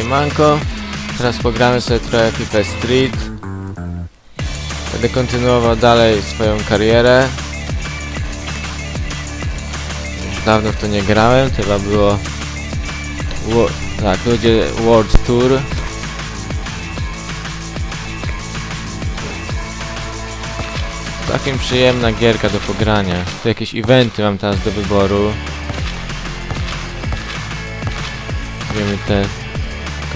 Siemanko. Teraz pogramy sobie trochę FIFA Street. Będę kontynuował dalej swoją karierę. Już dawno w to nie grałem, chyba było... Wo tak, ludzie World Tour. Całkiem przyjemna gierka do pogrania. Tu jakieś eventy mam teraz do wyboru. Wiemy te...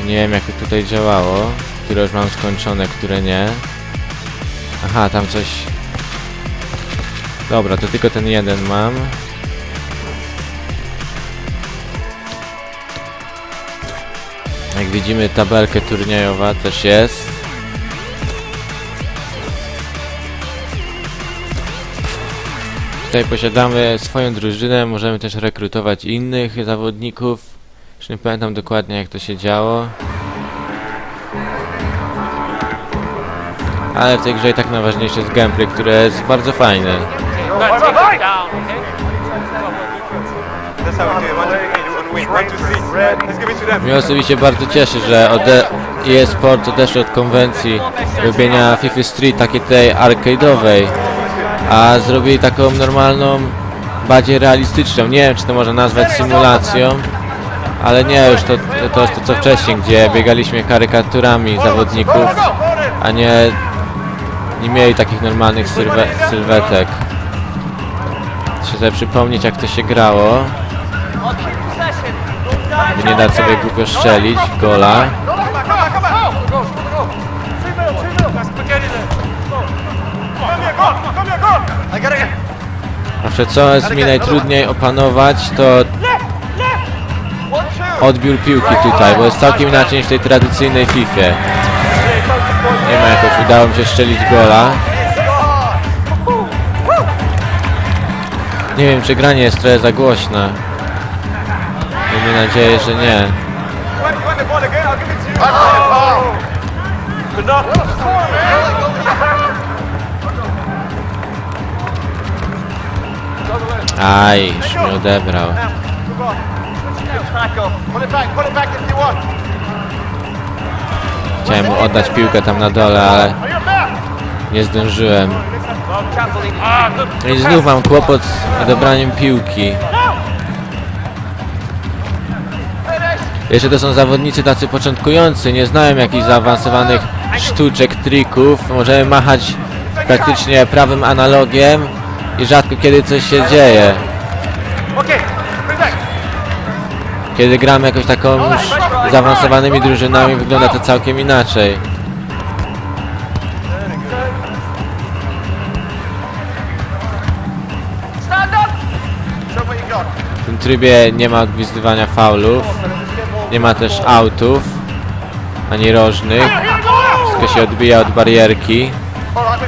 Nie wiem jak to tutaj działało. Które już mam skończone, które nie. Aha, tam coś... Dobra, to tylko ten jeden mam. Jak widzimy tabelkę turniejowa też jest. Tutaj posiadamy swoją drużynę, możemy też rekrutować innych zawodników. Już nie pamiętam dokładnie jak to się działo. Ale w tej grze i tak najważniejsze jest gameplay, które jest bardzo fajne. Mnie osobiście bardzo cieszy, że EA Sport odeszli od konwencji robienia FIFA Street takiej tej arcade'owej, a zrobili taką normalną, bardziej realistyczną. Nie wiem, czy to można nazwać symulacją, ale nie, już to, to, to to co wcześniej, gdzie biegaliśmy karykaturami zawodników, a nie, nie mieli takich normalnych sylwe, sylwetek. Trzeba sobie przypomnieć, jak to się grało, by nie dać sobie głupio strzelić gola. Zawsze co jest mi najtrudniej opanować, to odbiór piłki tutaj, bo jest całkiem inaczej niż w tej tradycyjnej FIFA. Nie ma jakoś udało mi się strzelić gola. Nie wiem, czy granie jest trochę za głośne. Miejmy nadzieję, że nie. Aj, już mnie odebrał. Man. Good ball. Back up. Pull it back. Pull it back if you want. Chciałem mu oddać piłkę tam na dole, ale nie zdążyłem. I znów mam kłopot z odebraniem piłki. Jeszcze to są zawodnicy tacy początkujący, nie znają jakichś zaawansowanych sztuczek, trików. Możemy machać praktycznie prawym analogiem i rzadko kiedy coś się dzieje. Kiedy gramy jakoś taką już zaawansowanymi drużynami wygląda to całkiem inaczej. W tym trybie nie ma odgwizdywania faulów, nie ma też autów, ani rożnych. Wszystko się odbija od barierki. Oh.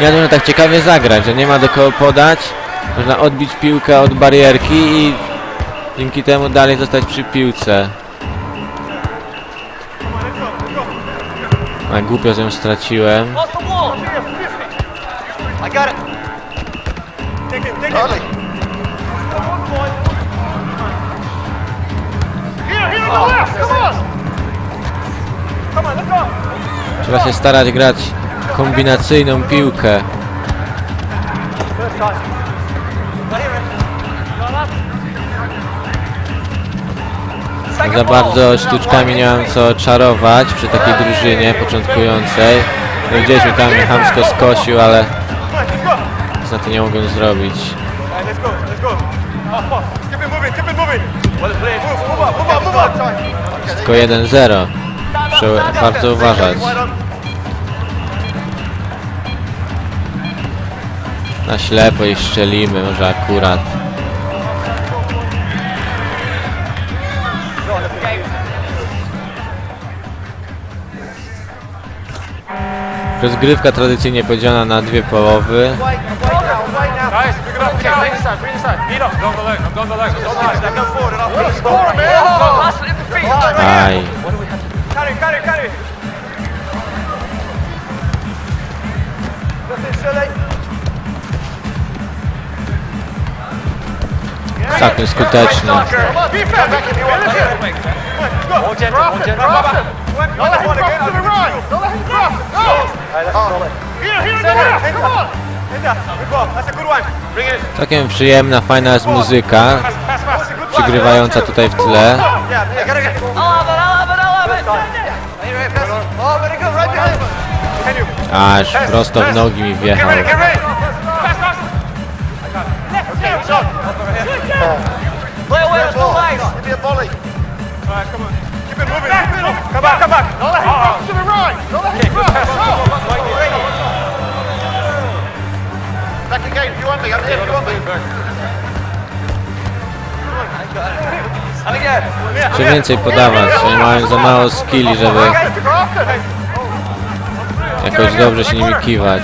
Nie można tak ciekawie zagrać, że nie ma do kogo podać. Można odbić piłkę od barierki i dzięki temu dalej zostać przy piłce. A głupio ją straciłem. Come on, let's go. Trzeba się starać grać kombinacyjną piłkę. Za bardzo sztuczkami nie mam co czarować przy takiej drużynie początkującej. No Widzieliśmy tam chamsko skosił, ale nic na to nie mogłem zrobić. Tylko 1-0. Muszę bardzo uważać. Na ślepo i strzelimy, może akurat. Rozgrywka tradycyjnie podzielona na dwie połowy. Aj. Ball. That's a good one. Bring it. Całkiem przyjemna, fajna jest muzyka, przygrywająca tutaj w tle. Aż prosto w nogi mi wjechał. Czy więcej podawać? Oni mają za mało skilli, żeby jakoś dobrze się nimi kiwać.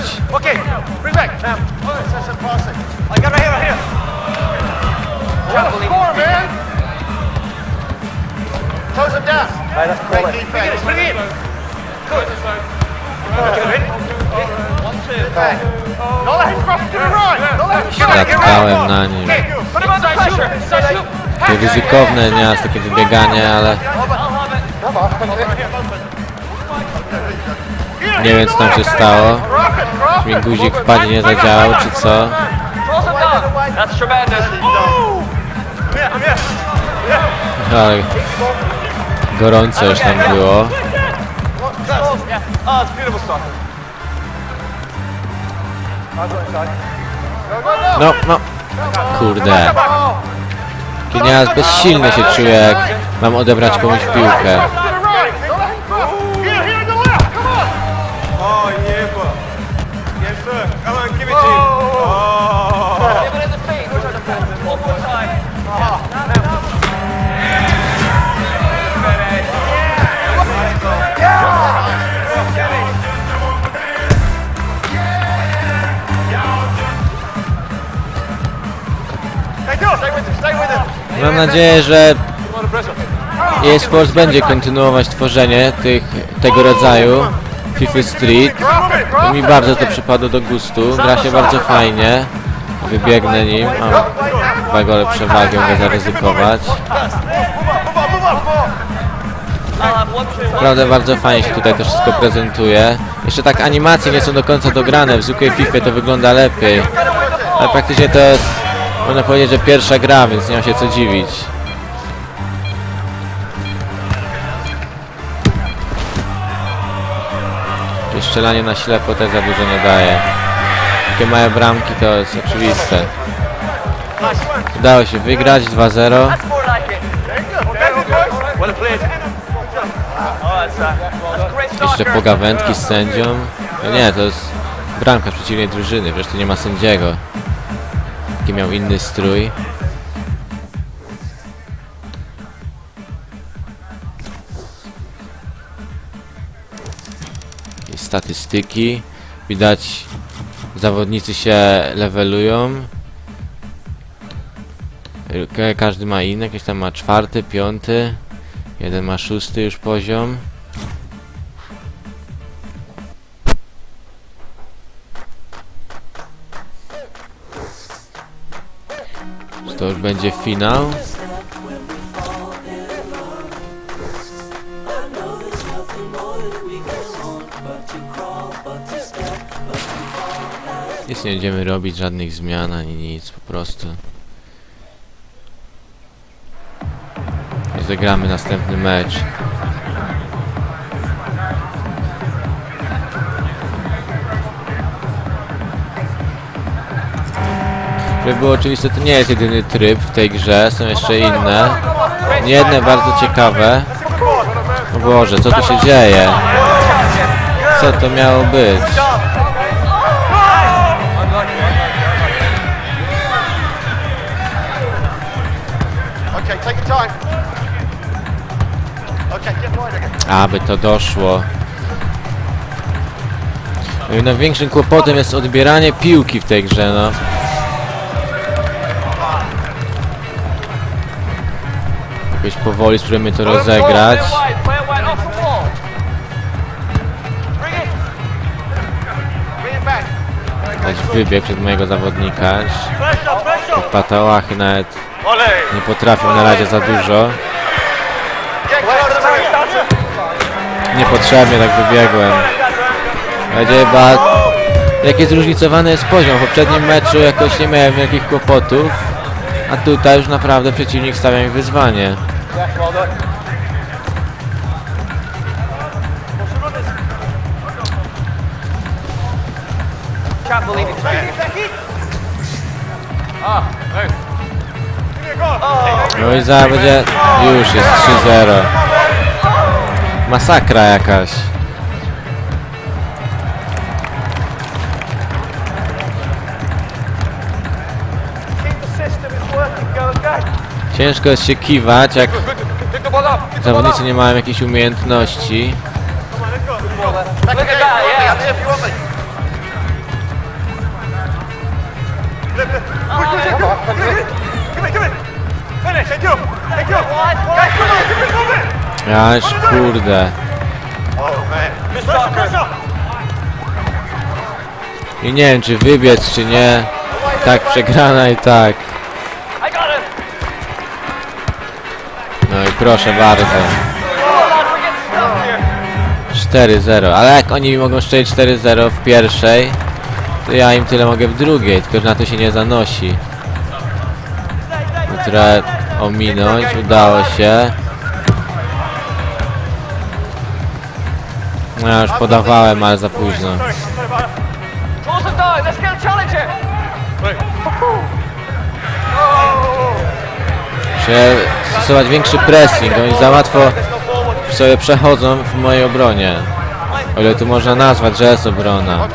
Ready. na nim. Takie ryzykowne nieraz takie wybieganie, ale nie wiem co tam się stało. Czy mi guzik w padzie nie zadziałał, czy co? Ale gorąco już tam było. No, no. Kurde. Taki nieraz bezsilny się czuję, jak mam odebrać komuś piłkę. Mam nadzieję, że eSports będzie kontynuować tworzenie tych, tego rodzaju FIFA Street. Mi bardzo to przypadło do gustu, gra się bardzo fajnie. Wybiegnę nim, mam dwa gole przewagi, mogę zaryzykować. Naprawdę bardzo fajnie się tutaj to wszystko prezentuje. Jeszcze tak animacje nie są do końca dograne, w zwykłej FIFA to wygląda lepiej. Ale praktycznie to jest, można powiedzieć, że pierwsza gra, więc nie ma się co dziwić. Jakieś strzelanie na ślepo też za dużo nie daje. Takie małe bramki to jest oczywiste. Udało się wygrać 2-0. That's more like it. Well played. Oh, that's, uh, that's great start, Jeszcze pogawędki z sędzią. No nie, to jest bramka przeciwnej drużyny, wreszcie nie ma sędziego. Taki miał inny strój. I statystyki. Widać, zawodnicy się levelują. Ka- Każdy ma inny, jakiś tam ma czwarty, piąty. Jeden ma szósty już poziom. To już będzie finał? Nic nie będziemy robić, żadnych zmian ani nic, po prostu. I zagramy następny mecz. Żeby było oczywiste, to nie jest jedyny tryb w tej grze, są jeszcze inne. Jedne bardzo ciekawe. O Boże, co tu się dzieje? Co to miało być? Aby to doszło. No największym kłopotem jest odbieranie piłki w tej grze, no. Jakoś powoli spróbujemy to rozegrać. Wybieg przed mojego zawodnika. Patałachy nawet nie potrafią na razie za dużo. Niepotrzebnie tak wybiegłem. Chyba... Jaki zróżnicowany jest poziom. W poprzednim meczu jakoś nie miałem wielkich kłopotów. A tutaj już naprawdę przeciwnik stawia mi wyzwanie. Can't believe it's No i za będzie... Już jest 3-0. Masakra jakaś. Keep the Ciężko jest się kiwać, jak zawodnicy nie mają jakichś umiejętności. Aż kurde. I nie wiem, czy wybiec, czy nie. Tak przegrana i tak. Proszę bardzo. Oh, lads, we're getting stuck here. 4-0. Ale jak oni mogą strzelić 4-0 w pierwszej, to ja im tyle mogę w drugiej, tylko że na to się nie zanosi. Które ominąć, udało się. No ja już podawałem, ale za późno. Sorry, stosować większy pressing, oni za łatwo sobie przechodzą w mojej obronie. O ile tu można nazwać, że jest obrona.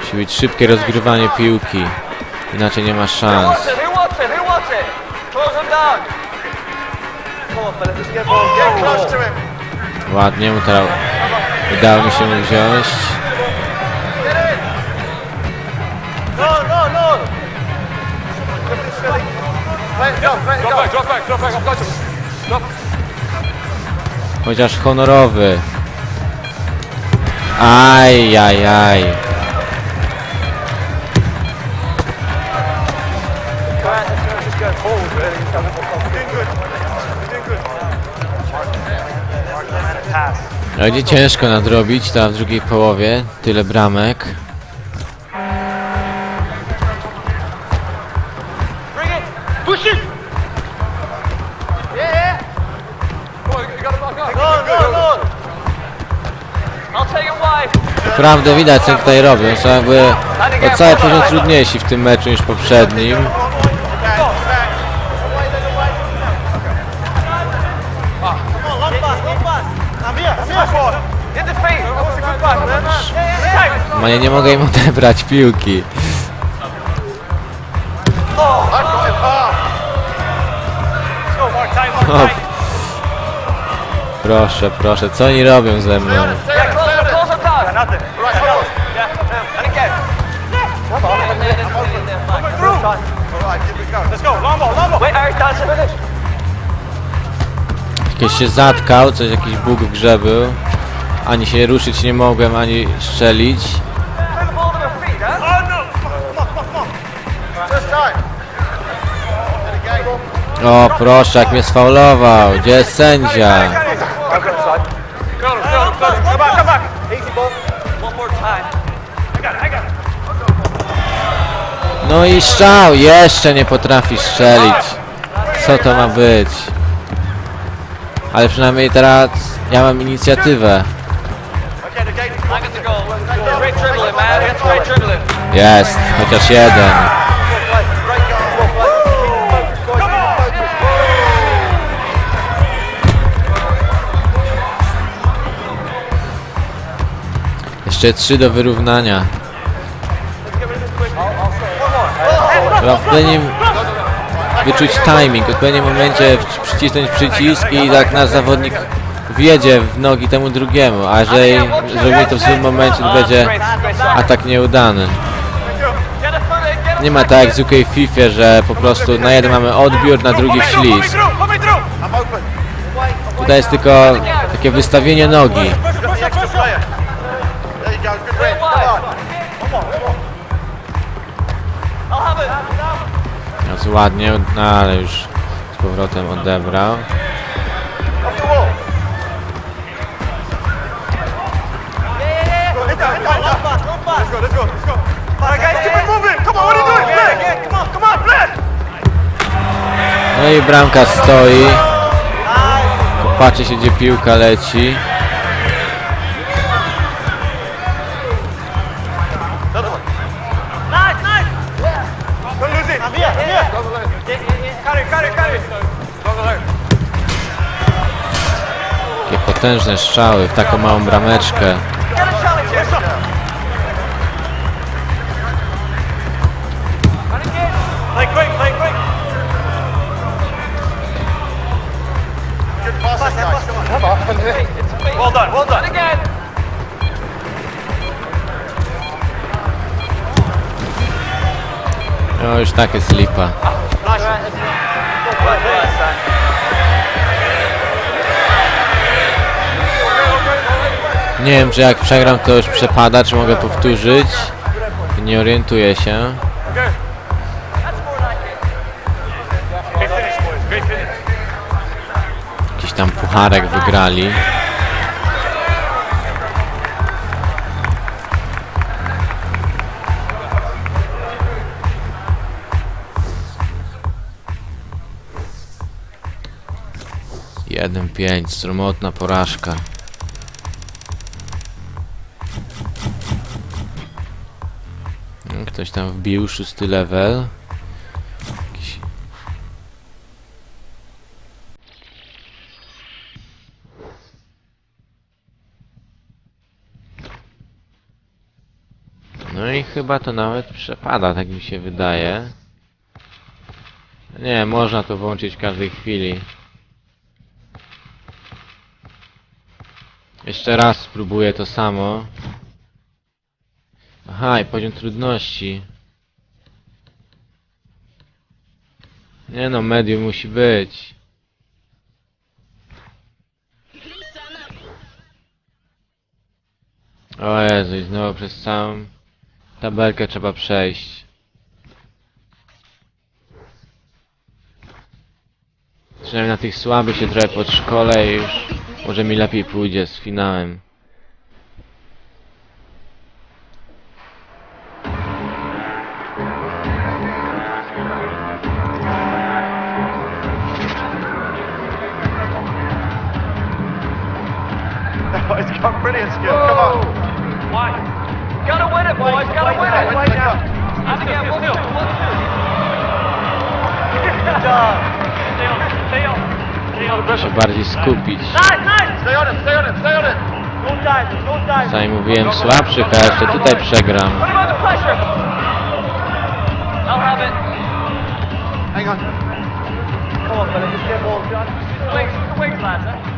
Musi być szybkie rozgrywanie piłki. Inaczej nie ma szans. Ładnie mu teraz udało mi się mu wziąć. Chociaż honorowy. Aj, aj, aj. Będzie ciężko nadrobić to w drugiej połowie. Tyle bramek. Naprawdę widać co tutaj robią. Są jakby o cały poziom trudniejsi w tym meczu niż poprzednim. No ja nie mogę im odebrać piłki. Proszę, proszę, co oni robią ze mną? Let's go. Long ball, long ball. Wait, Irish dance finish. Jakiś się zatkał, coś, jakiś bóg w grze był. Ani się ruszyć nie mogłem, ani strzelić. O proszę, jak mnie sfaulował. Gdzie jest sędzia? Come back, come back. No i strzał! Jeszcze nie potrafi strzelić. Co to ma być? Ale przynajmniej teraz ja mam inicjatywę. Jest, chociaż jeden. Jeszcze trzy do wyrównania. Trzeba w odpowiednim wyczuć timing, w odpowiednim momencie przycisnąć przycisk i tak nasz zawodnik wjedzie w nogi temu drugiemu, a jeżeli zrobimy to w złym momencie, to będzie atak nieudany. Nie ma tak jak w zwykłej FIFA, że po prostu na jeden mamy odbiór, na drugi ślizg. Tutaj jest tylko takie wystawienie nogi. Yeah, Blair? yeah, come on. Come on, Blair. No i bramka stoi. Patrzy się gdzie piłka leci. Potężne strzały w taką małą brameczkę. Well done, well done. No już takie slipa. Nie wiem czy jak przegram to już przepada, czy mogę powtórzyć. Nie orientuję się. Jakiś tam pucharek wygrali. Jeden pięć, stromotna porażka. Ktoś tam wbił szósty level. Jakiś No i chyba to nawet przepada, tak mi się wydaje. Nie, można to włączyć w każdej chwili. Jeszcze raz spróbuję to samo. Aha, i poziom trudności. Nie no, medium musi być. O Jezu, i znowu przez całą tabelkę trzeba przejść. Przynajmniej na tych słabych się trochę podszkolę i już może mi lepiej pójdzie z finałem. Brilliant skill. Come on. Why? Gotta win it, boys. Gotta win it. Wait, wait, again, one, two, one, two. Good job. Stay on, stay on. Stay on. Muszę bardziej skupić. Stay on it, stay on it, stay on it. Don't dive, don't dive. Sami mówiłem słabszych, a jeszcze tutaj przegram. Put him under pressure. I'll have it. Hang on. Come on, fella, just get ball. Use the wings, wings, lads. Eh?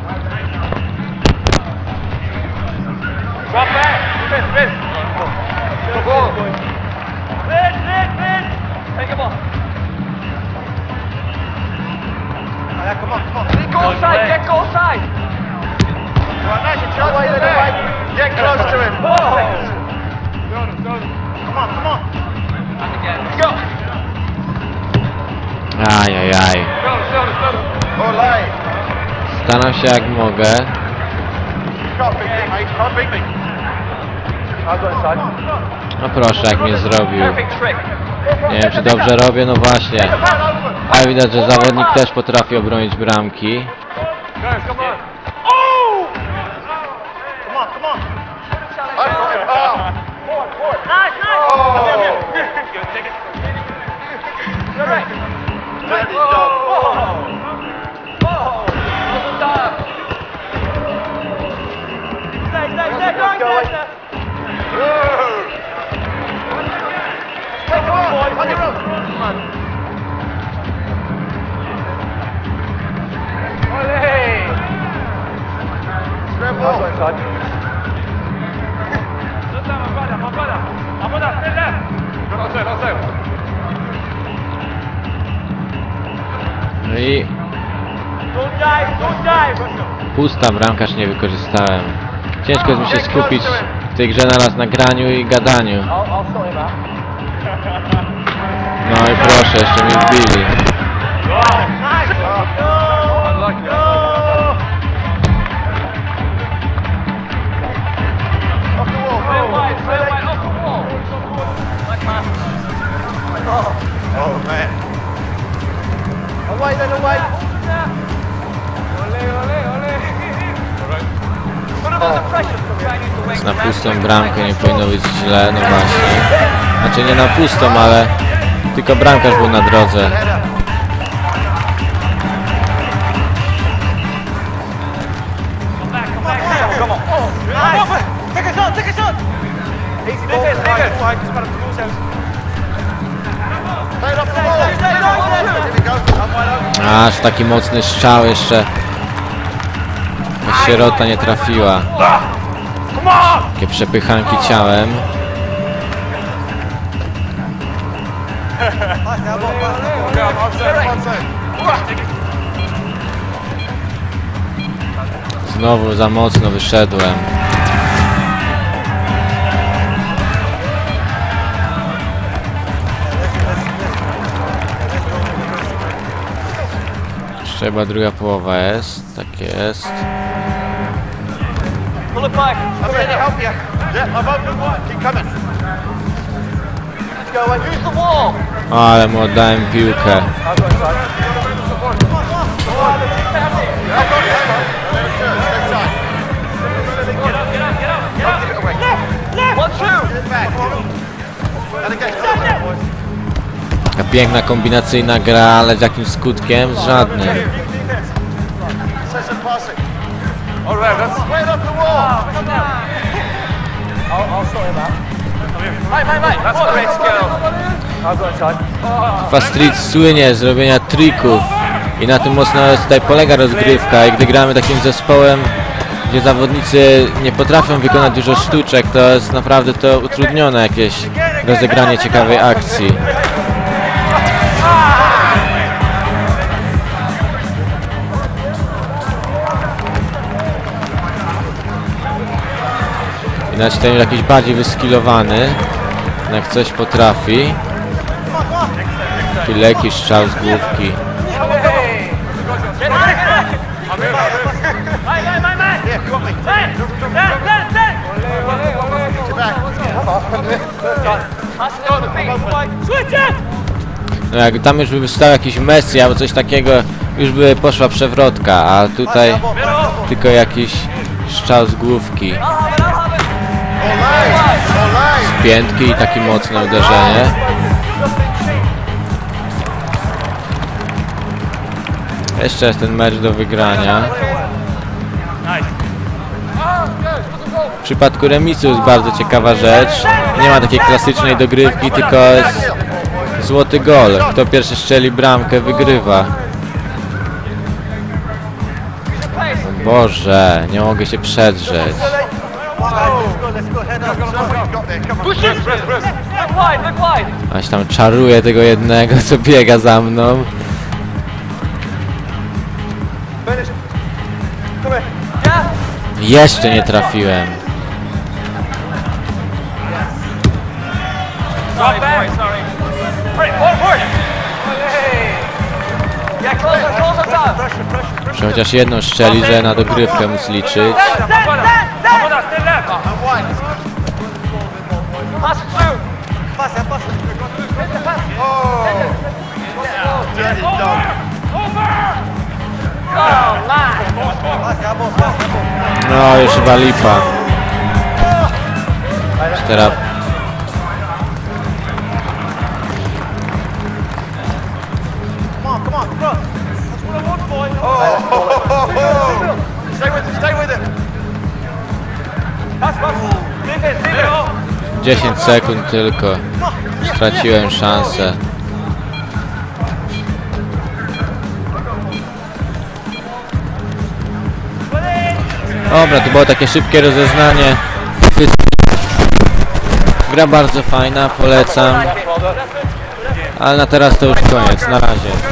Drop back. Spin, spin. Go ball. Spin, spin, spin. Take him off. Yeah, come on, come on. Go side, get go side. Right, nice and chance in there. Get close to him. Oh. Come on, come on. Again. Go. Ajajaj. Olay. Staram się jak mogę. Can't beat me, mate. Can't beat me. No proszę, jak mnie zrobił. Nie wiem, czy dobrze robię, no właśnie. Ale widać, że zawodnik też potrafi obronić bramki. Come Pusta, bramkarz nie wykorzystałem. Ciężko jest mi się skupić w tej grze naraz na graniu i gadaniu. No i proszę, jeszcze mnie wbili. Bramkę nie powinno być źle, no właśnie. Znaczy nie na pustą, ale tylko bramkarz był na drodze. Aż taki mocny strzał jeszcze. Sierota nie trafiła. Takie przepychanki ciałem. Znowu za mocno wyszedłem. Chyba druga połowa jest. Tak jest. Pull it back. I'm here to help you. Yeah, I've opened one. Keep coming. Let's go away. Use the wall. Ale mu oddałem piłkę. Piękna kombinacyjna gra, ale z jakim skutkiem? Z żadnym. All right, that's Play it off the wall. Mate, mate, mate. That's a great skill. I've got inside. Fast Street słynie z robienia trików i na tym mocno tutaj polega rozgrywka i gdy gramy takim zespołem, gdzie zawodnicy nie potrafią wykonać dużo sztuczek, to jest naprawdę to utrudnione jakieś rozegranie ciekawej akcji. Widać ten jakiś bardziej wyskilowany, jak coś potrafi. Taki lekki strzał z główki. No jak tam już by stał jakiś Messi albo coś takiego, już by poszła przewrotka, a tutaj tylko jakiś strzał z główki. Olay. Piętki i takie mocne uderzenie. Jeszcze jest ten mecz do wygrania. W przypadku remisu jest bardzo ciekawa rzecz. Nie ma takiej klasycznej dogrywki, tylko jest złoty gol. Kto pierwszy strzeli bramkę, wygrywa. Boże, nie mogę się przedrzeć. Aś tam czaruje tego jednego, co biega za mną. Jeszcze nie trafiłem. Chociaż jedną strzeli, że na dogrywkę móc liczyć. No, już chyba lipa. Już Teraz. 10 sekund tylko. Straciłem szansę. Dobra, to było takie szybkie rozeznanie. Gra bardzo fajna, polecam. Ale na teraz to już koniec. Na razie.